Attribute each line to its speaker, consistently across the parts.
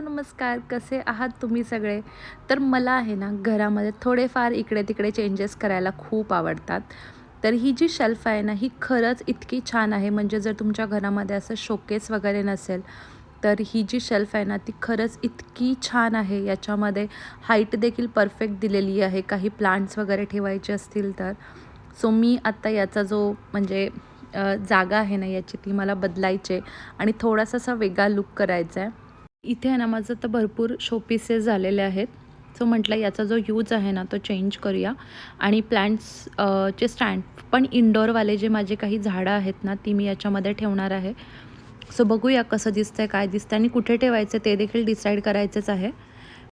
Speaker 1: नमस्कार कसे आहात तुम्ही सगळे? तर मला आहे ना घरामध्ये थोडेफार इकडे तिकडे चेंजेस करायला खूप आवडतात. तर ही जी शेल्फ आहे ना ही खरंच इतकी छान आहे. म्हणजे जर तुमच्या घरामध्ये असं शोकेस वगैरे नसेल तर ही जी शेल्फ आहे ना ती खरंच इतकी छान आहे. याच्यामध्ये हाईट देखील परफेक्ट दिलेली आहे. काही प्लांट्स वगैरे ठेवायचे असतील तर. सो मी आत्ता याचा जो म्हणजे जागा आहे ना याची ती मला बदलायची आहे. आणि थोडासा असा वेगळा लुक करायचा आहे. इथे आहे ना माझं तर भरपूर शोपीसेस झालेले आहेत. सो म्हटलं याचा जो यूज आहे ना तो चेंज करूया. आणि प्लांट्स चे स्टँड पण इनडोअरवाले जे माझे काही झाडं आहेत ना ती मी याच्यामध्ये ठेवणार आहे. सो बघूया कसं दिसतंय काय दिसतंय आणि कुठे ठेवायचं ते देखील डिसाईड करायचंच आहे.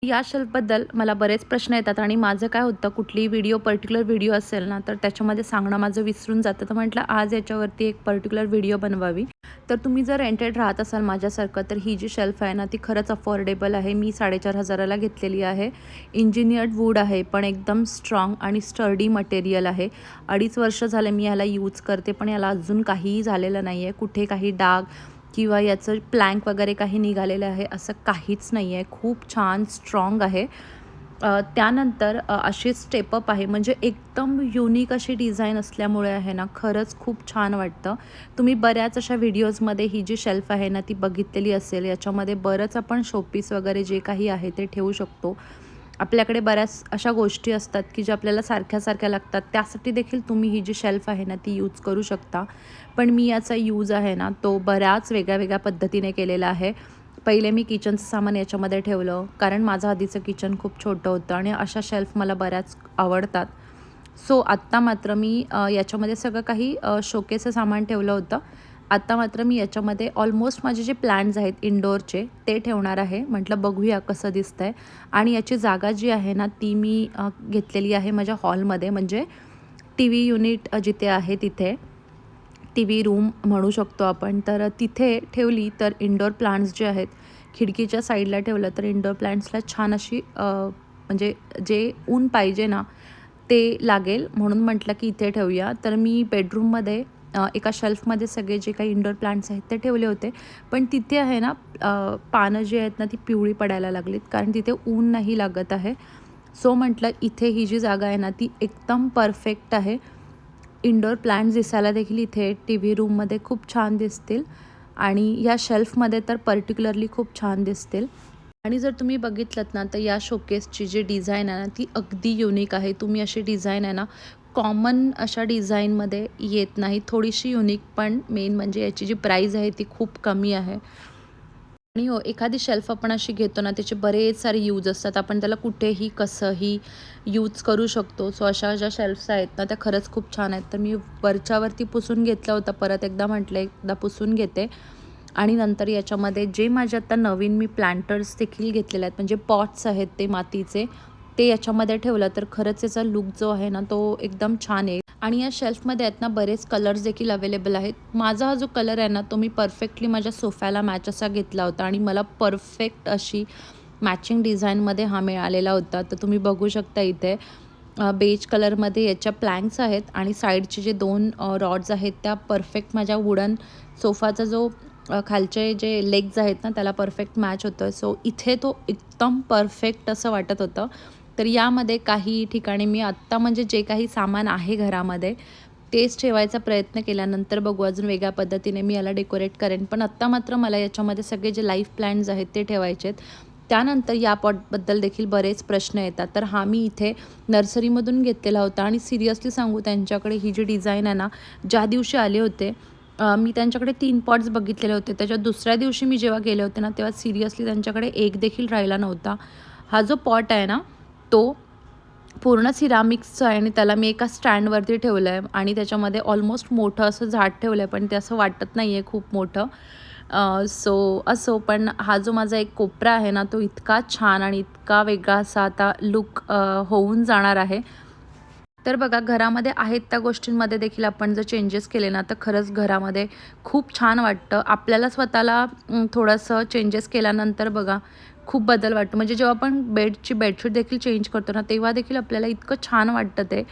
Speaker 1: या शेल्फबद्दल मला बरेच प्रश्न येतात आणि माझं काय होतं कुठलीही व्हिडिओ पर्टिक्युलर व्हिडिओ असेल ना तर त्याच्यामध्ये सांगणं माझं विसरून जातं. तर म्हटलं आज याच्यावरती एक पर्टिक्युलर व्हिडिओ बनवावी. तर तुम्ही जर रेंटेड राहत असाल माझ्यासारखं तर ही जी शेल्फ आहे ना ती खरंच अफोर्डेबल आहे. मी साडेचार हजाराला घेतलेली आहे. इंजिनियर्ड वूड आहे पण एकदम स्ट्रॉंग आणि स्टर्डी मटेरियल आहे. अडीच वर्ष झाले मी याला यूज करते पण याला अजून काहीही झालेलं नाही आहे कुठे काही डाग किंवा याचं प्लँक वगैरे काही निघालेलं आहे असं काहीच नाही आहे. खूप छान स्ट्रॉंग आहे. त्यानंतर अशी स्टेपअप आहे. म्हणजे एकदम युनिक अशी डिझाईन असल्यामुळे आहे ना खरंच खूप छान वाटतं. तुम्ही बऱ्याच अशा व्हिडिओजमध्ये ही जी शेल्फ आहे ना ती बघितलेली असेल. याच्यामध्ये बरंच आपण शोपीस वगैरे जे काही आहे ते ठेवू शकतो. आपल्याकडे बऱ्याच अशा गोष्टी असतात की ज्या आपल्याला सारख्या सारख्या लागतात. त्यासाठी देखील तुम्ही ही जी शेल्फ आहे ना ती यूज करू शकता. पण मी याचा यूज आहे ना तो बऱ्याच वेगळ्या वेगळ्या पद्धतीने केलेला आहे. पहिले मी किचनचं सामान याच्यामध्ये ठेवलं कारण माझं आधीचं किचन खूप छोटं होतं आणि अशा शेल्फ मला बऱ्याच आवडतात. सो आत्ता मात्र मी याच्यामध्ये सगळं काही शोकेचं सामान ठेवलं होतं. आत्ता मात्र मी याच्यामध्ये ऑलमोस्ट माझे जे प्लॅन्स आहेत इनडोअरचे ते ठेवणार आहे. म्हटलं बघूया कसं दिसतं आहे आणि याची जागा जी आहे ना ती मी घेतलेली आहे माझ्या हॉलमध्ये म्हणजे टी व्ही युनिट जिथे आहे तिथे. टी व्ही रूम म्हणू शकतो आपण. तर तिथे ठेवली तर इंडोर प्लांट्स जे आहेत खिडकीच्या साईडला ठेवलं तर इंडोर प्लांट्सला छान अशी म्हणजे जे ऊन पाहिजे ना ते लागेल. म्हणून म्हटलं की इथे ठेवूया. तर मी बेडरूममध्ये एका शेल्फमध्ये सगळे जे काही इंडोर प्लांट्स आहेत ते ठेवले होते. पण तिथे आहे ना पानं जी आहेत ना ती पिवळी पडायला लागलीत. कारण तिथे ऊन नाही लागत आहे. सो म्हटलं इथे ही जी जागा आहे ना ती एकदम परफेक्ट आहे. इंडोर प्लांट्स दिसायला देखील इथे टी व्ही रूममध्ये खूप छान दिसतील. आणि या शेल्फमध्ये तर पर्टिक्युलरली खूप छान दिसतील. आणि जर तुम्ही बघितलं ना तर या शोकेसची जी डिझाईन आहे ना ती अगदी युनिक आहे. तुम्ही अशी डिझाईन आहे ना कॉमन अशा डिझाईनमध्ये येत नाही. थोडीशी युनिक पण मेन म्हणजे याची जी प्राईज आहे ती खूप कमी आहे. आणि हो एखादी शेल्फ आपण अशी घेतो ना त्याचे बरेच सारे यूज असतात. आपण त्याला कुठेही कसंही यूज करू शकतो. सो अशा ज्या शेल्फ्स आहेत ना त्या खरंच खूप छान आहेत. तर मी वरच्यावरती पुसून घेतलं होतं परत एकदा म्हटलं एकदा पुसून घेते. आणि नंतर याच्यामध्ये जे माझे आता नवीन मी प्लांटर्स देखील घेतलेले आहेत म्हणजे पॉट्स आहेत ते मातीचे ते याच्यामध्ये ठेवलं तर खरंच याचा लुक जो आहे ना तो एकदम छान आहे. आणि या शेल्फमध्ये आहेत ना बरेच कलर्स देखील अवेलेबल आहेत. माझा हा जो कलर आहे ना तो मी परफेक्टली माझ्या सोफ्याला मॅच असा घेतला होता आणि मला परफेक्ट अशी मॅचिंग डिझाईनमध्ये हा मिळालेला होता. तर तुम्ही बघू शकता इथे बेज कलरमध्ये याच्या प्लँक्स आहेत आणि साईडचे जे दोन रॉड्स आहेत त्या परफेक्ट माझ्या वुडन सोफाचा जो खालचे जे लेग्ज आहेत ना त्याला परफेक्ट मॅच होतं सो इथे तो एकदम परफेक्ट असं वाटत होतं. तर यामध्ये काही ठिकाणी मी आत्ता म्हणजे जे काही सामान आहे घरामध्ये तेच ठेवायचा प्रयत्न केल्यानंतर बघू अजून वेगळ्या पद्धतीने मी याला डेकोरेट करेन. पण आत्ता मात्र मला याच्यामध्ये सगळे जे लाईफ प्लॅन्स आहेत ते ठेवायचे आहेत. त्यानंतर या पॉटबद्दल देखील बरेच प्रश्न येतात. तर हा मी इथे नर्सरीमधून घेतलेला होता आणि सिरियसली सांगू त्यांच्याकडे ही जी डिझाईन आहे ना ज्या दिवशी आले होते मी त्यांच्याकडे तीन पॉट्स बघितलेले होते. त्याच्या दुसऱ्या दिवशी मी जेव्हा गेले होते ना तेव्हा सिरियसली त्यांच्याकडे एक देखील राहिला नव्हता. हा जो पॉट आहे ना तो पूर्ण सिरामिक्सचं आहे आणि त्याला मी एका स्टँडवरती ठेवलं आहे आणि त्याच्यामध्ये ऑलमोस्ट मोठं असं झाड ठेवलं आहे पण ते असं वाटत नाही आहे खूप मोठं. सो असो पण हा जो माझा एक कोपरा आहे ना तो इतका छान आणि इतका वेगळा असा आता लुक होऊन जाणार आहे. तर बघा घरामध्ये आहेत त्या गोष्टींमध्ये देखील आपण जर चेंजेस केले ना तर खरंच घरामध्ये खूप छान वाटतं. आपल्याला स्वतःला थोडंसं चेंजेस केल्यानंतर बघा खूप बदल वाटतो. म्हणजे जेव्हा आपण बेडची बेडशीट देखील चेंज करतो ना तेव्हा देखील आपल्याला इतकं छान वाटतं ते.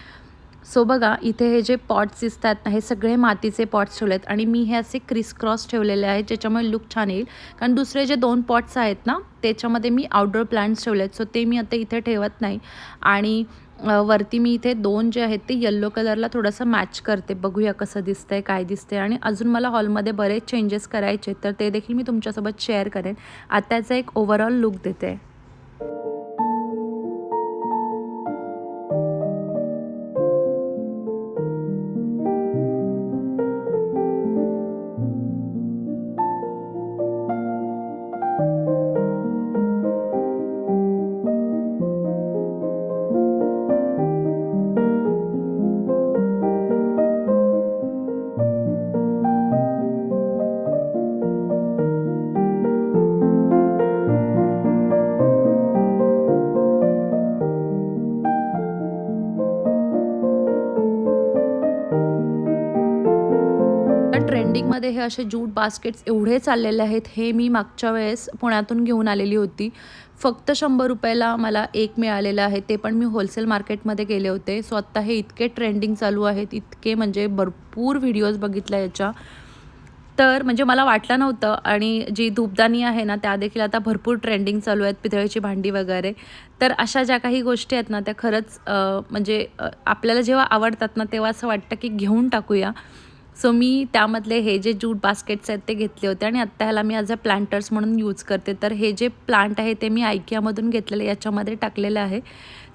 Speaker 1: सो बघा इथे हे जे पॉट्स दिसतात ना हे सगळे मातीचे पॉट्स ठेवलेत आणि मी हे असे क्रिस क्रॉस ठेवलेले आहेत ज्याच्यामुळे लुक छान येईल. कारण दुसरे जे दोन पॉट्स आहेत ना त्याच्यामध्ये मी आउटडोर प्लांट्स ठेवले आहेत सो ते मी आता इथे ठेवत नाही. आणि वरती मी इथे दोन जे आहेत ते येल्लो कलरला थोडंसं मॅच करते. बघूया कसं दिसतंय काय दिसतंय. आणि अजून मला हॉलमध्ये बरेच चेंजेस करायचे तर ते देखील मी तुमच्यासोबत शेअर करेन. आत्ताचा एक ओव्हरऑल लुक देते. ट्रेंडिंगमध्ये हे असे जूट बास्केट्स एवढे चाललेले आहेत हे मी मागच्या वेळेस पुण्यातून घेऊन आलेली होती. फक्त शंभर रुपयाला मला एक मिळालेलं आहे ते पण मी होलसेल मार्केटमध्ये गेले होते. सो आत्ता हे इतके ट्रेंडिंग चालू आहेत इतके म्हणजे भरपूर व्हिडिओज बघितल्या याच्या. तर म्हणजे मला वाटलं नव्हतं आणि जी धूपदानी आहे ना त्या देखील आता भरपूर ट्रेंडिंग चालू आहेत पितळेची भांडी वगैरे. तर अशा ज्या काही गोष्टी आहेत ना त्या खरंच म्हणजे आपल्याला जेव्हा आवडतात ना तेव्हा असं वाटतं की घेऊन टाकूया. सो मी त्यामधले हे जे जूट बास्केट्स आहेत ते घेतले होते आणि आत्ता ह्याला मी ॲज अ प्लांटर्स म्हणून यूज करते. तर हे जे प्लांट आहे ते मी आयकियामधून घेतलेले याच्यामध्ये टाकलेलं आहे.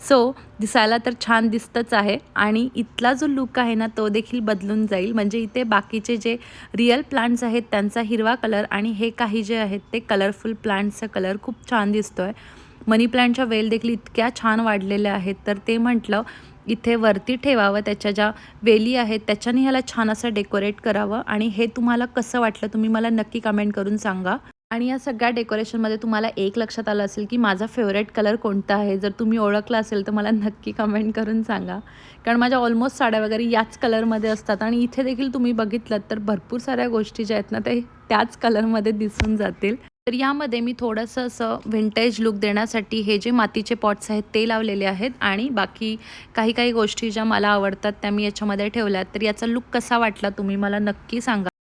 Speaker 1: सो दिसायला तर छान दिसतंच आहे आणि इथला जो लुक आहे ना तो देखील बदलून जाईल. म्हणजे इथे बाकीचे जे रिअल प्लांट्स आहेत त्यांचा हिरवा कलर आणि हे काही जे आहेत ते कलरफुल प्लांट्सचा कलर खूप छान दिसतो आहे मनी प्लांटच्या वेल देखील इतक्या छान वाढलेल्या आहेत. तर ते म्हटलं इथे वरती ठेवावं त्याच्या ज्या वेली आहेत त्याच्याने ह्याला छान असं डेकोरेट करावं आणि हे तुम्हाला कसं वाटलं तुम्ही मला नक्की कमेंट करून सांगा. आणि या सगळ्या डेकोरेशनमध्ये तुम्हाला एक लक्षात आलं असेल की माझा फेवरेट कलर कोणता आहे? जर तुम्ही ओळखला असेल तर मला नक्की कमेंट करून सांगा. कारण माझ्या ऑलमोस्ट साड्या वगैरे याच कलरमध्ये असतात आणि इथे देखील तुम्ही बघितलं तर भरपूर साऱ्या गोष्टी ज्या आहेत ना ते त्याच कलरमध्ये दिसून जातील. तर यामध्ये मी थोडंसं असं व्हिंटेज लुक देण्यासाठी हे जे मातीचे पॉट्स आहेत ते लावलेले आहेत आणि बाकी काही काही गोष्टी ज्या मला आवडतात त्या मी याच्यामध्ये ठेवल्यात. तर याचा लुक कसा वाटला तुम्ही? मला नक्की सांगा.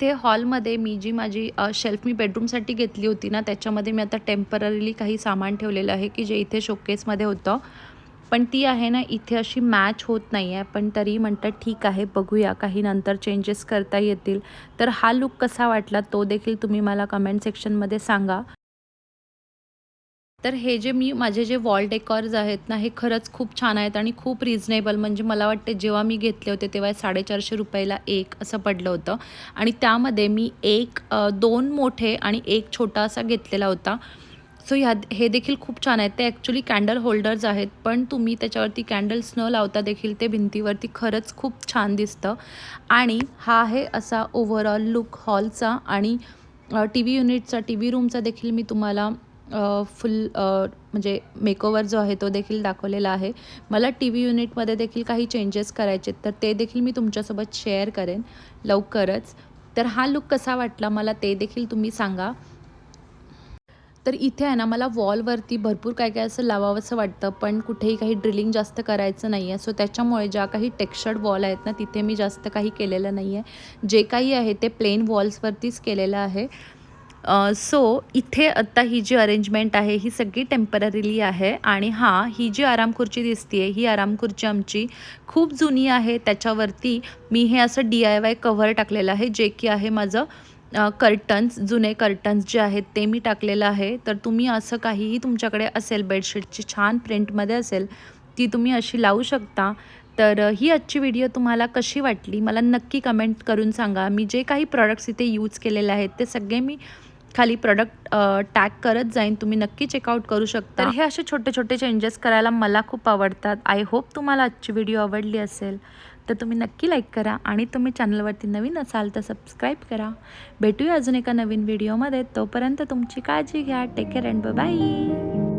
Speaker 1: इथे हॉलमध्ये मी जी माझी शेल्फ मी बेडरूमसाठी घेतली होती ना त्याच्यामध्ये मी आता टेम्पररीली काही सामान ठेवलेलं आहे की जे इथे शोकेसमध्ये होतं. पण ती आहे ना इथे अशी मॅच होत नाही आहे पण तरी म्हणतात ठीक आहे बघूया काही नंतर चेंजेस करता येतील. तर हा लुक कसा वाटला तो देखील तुम्ही मला कमेंट सेक्शनमध्ये सांगा. तर हे जे मी माझे जे वॉल डेकॉर्स आहेत ना हे खरंच खूप छान आहेत आणि खूप रिजनेबल म्हणजे मला वाटते जेव्हा मी घेतले होते तेव्हा साडेचारशे रुपयाला एक असं पडलं होतं. आणि त्यामध्ये मी एक दोन मोठे आणि एक छोटा असा घेतलेला होता. सो ह्या हे देखील खूप छान आहेत. ते ॲक्च्युली कॅन्डल होल्डर्स आहेत पण तुम्ही त्याच्यावरती कॅन्डल्स न लावता देखील ते भिंतीवरती खरंच खूप छान दिसतं. आणि हा आहे असा ओव्हरऑल लुक हॉलचा आणि टी व्ही युनिटचा टी व्ही रूमचा देखील मी तुम्हाला फुल म्हणजे मेकओवर जो आहे तो देखील दाखवलेला आहे. मला टी व्ही युनिटमध्ये देखील काही चेंजेस करायचे आहेत, तर ते देखील मी तुमच्यासोबत शेअर करेन लवकरच. तर हा लुक कसा वाटला मला ते देखील तुम्ही सांगा. तर इथे आहे ना मला वॉलवरती भरपूर काय काय असं लावावंसं वाटतं पण कुठेही काही ड्रिलिंग जास्त करायचं नाही आहे सो त्याच्यामुळे ज्या काही टेक्स्चर्ड वॉल आहेत ना तिथे मी जास्त काही केलेलं नाही आहे जे काही आहे ते प्लेन वॉल्सवरतीच केलेलं आहे. सो इथे आत्ता ही जी अरेंजमेंट आहे ही सगळी टेम्पररीली आहे आणि हां ही जी आराम खुर्ची दिसते ही आराम खुर्ची आमची खूप जुनी आहे. त्याच्यावरती मी हे असं डी आय वाय कव्हर टाकलेलं आहे जे की आहे माझं कर्टन्स जुने कर्टन्स जे आहेत ते मी टाकलेलं आहे. तर तुम्ही असं काहीही तुमच्याकडे असेल बेडशीटची छान प्रिंटमध्ये असेल ती तुम्ही अशी लावू शकता. तर ही आजची व्हिडिओ तुम्हाला कशी वाटली? मला नक्की कमेंट करून सांगा. मी जे काही प्रॉडक्ट्स इथे यूज केलेले आहेत ते सगळे मी खाली प्रॉडक्ट टॅग करत जाईन तुम्ही नक्की चेकआउट करू शकता. तर हे असे छोटे छोटे चेंजेस करायला मला खूप आवडतात. आय होप तुम्हाला आजची व्हिडिओ आवडली असेल तर तुम्ही नक्की लाईक करा आणि तुम्ही चॅनलवरती नवीन असाल तर सबस्क्राईब करा. भेटूया अजून एका नवीन व्हिडिओमध्ये तोपर्यंत तुमची काळजी घ्या. Take care and bye